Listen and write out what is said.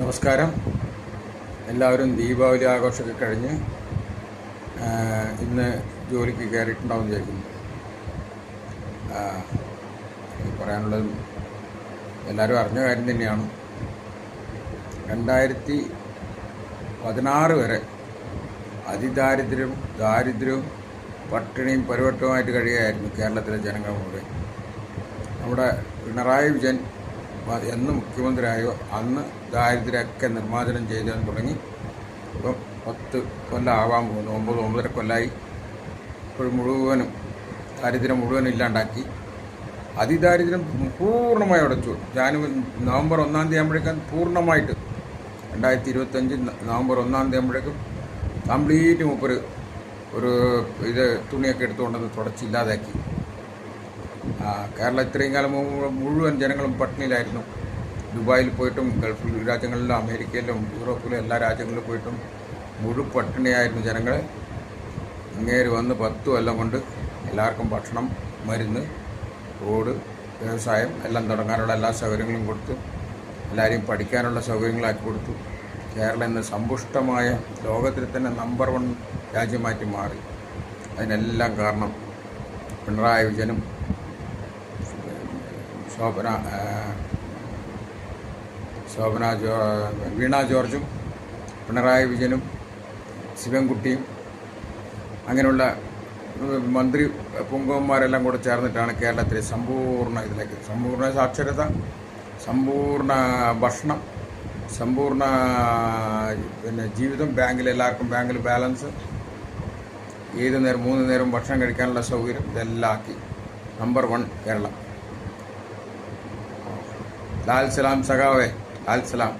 നമസ്കാരം. എല്ലാവരും ദീപാവലി ആഘോഷമൊക്കെ കഴിഞ്ഞ് ഇന്ന് ജോലിക്ക് കയറിയിട്ടുണ്ടാവും വിചാരിക്കുന്നു. പറയാനുള്ളത് എല്ലാവരും അറിഞ്ഞ കാര്യം തന്നെയാണ്. രണ്ടായിരത്തി പതിനാറ് വരെ അതിദാരിദ്ര്യം ദാരിദ്ര്യവും പട്ടിണിയും പരിവട്ടവുമായിട്ട് കഴിയുകയായിരുന്നു കേരളത്തിലെ ജനങ്ങൾ മുഴുവൻ. നമ്മുടെ പിണറായി വിജയൻ വ- എന്ന് മുഖ്യമന്ത്രിയായോ അന്ന് ദാരിദ്ര്യമൊക്കെ നിർമ്മാർജനം ചെയ്താൽ തുടങ്ങി. ഇപ്പം പത്ത് കൊല്ലം ആവാൻ പോകുന്നു. ഒമ്പത് ഒമ്പതര കൊല്ലമായി ഇപ്പോൾ മുഴുവനും ദാരിദ്ര്യം മുഴുവനും ഇല്ലാണ്ടാക്കി. അതിദാരിദ്ര്യം പൂർണമായി അടച്ചു. ജാനുവരി നവംബർ ഒന്നാം തീയതി ആകുമ്പോഴേക്കും പൂർണമായിട്ട് രണ്ടായിരത്തി ഇരുപത്തഞ്ച് നവംബർ ഒന്നാം തീയതി ആകുമ്പോഴേക്കും കംപ്ലീറ്റ് മൂപ്പർ ഒരു ഇത് തുണിയൊക്കെ എടുത്തുകൊണ്ടത് തുടച്ചില്ലാതാക്കി കേരളം ഇത്രയും കാലം മുഴുവൻ ജനങ്ങളും പട്ടിണിയിലായിരുന്നു. ദുബായിൽ പോയിട്ടും ഗൾഫ് രാജ്യങ്ങളിലും അമേരിക്കയിലും യൂറോപ്പിലും എല്ലാ രാജ്യങ്ങളിലും പോയിട്ടും മുഴു പട്ടിണിയായിരുന്നു ജനങ്ങൾ. ഇങ്ങേര് വന്ന് പത്ത് കൊല്ലം കൊണ്ട് എല്ലാവർക്കും ഭക്ഷണം മരുന്ന് റോഡ് വ്യവസായം എല്ലാം തുടങ്ങാനുള്ള എല്ലാ സൗകര്യങ്ങളും കൊടുത്തു. എല്ലാവരെയും പഠിക്കാനുള്ള സൗകര്യങ്ങളാക്കി കൊടുത്തു. കേരളം ഇന്ന് സമ്പുഷ്ടമായ ലോകത്തിൽ തന്നെ നമ്പർ വൺ രാജ്യമാറ്റി മാറി. അതിനെല്ലാം കാരണം പിണറായി വിജയനും ശോഭന ശോഭന ജോ വീണ ജോർജും പിണറായി വിജയനും ശിവൻകുട്ടിയും അങ്ങനെയുള്ള മന്ത്രി പുങ്കവന്മാരെല്ലാം കൂടെ ചേർന്നിട്ടാണ് കേരളത്തിലെ സമ്പൂർണ ഇതിലേക്ക് സമ്പൂർണ സാക്ഷരത സമ്പൂർണ ഭക്ഷണം സമ്പൂർണ പിന്നെ ജീവിതം ബാങ്കിൽ എല്ലാവർക്കും ബാങ്കിൽ ബാലൻസ് ഏത് നേരം മൂന്ന് നേരം ഭക്ഷണം കഴിക്കാനുള്ള സൗകര്യം ഇതെല്ലാം ആക്കി. Number one Keralam. लाल सलाम सगाव आहे लाल सलाम.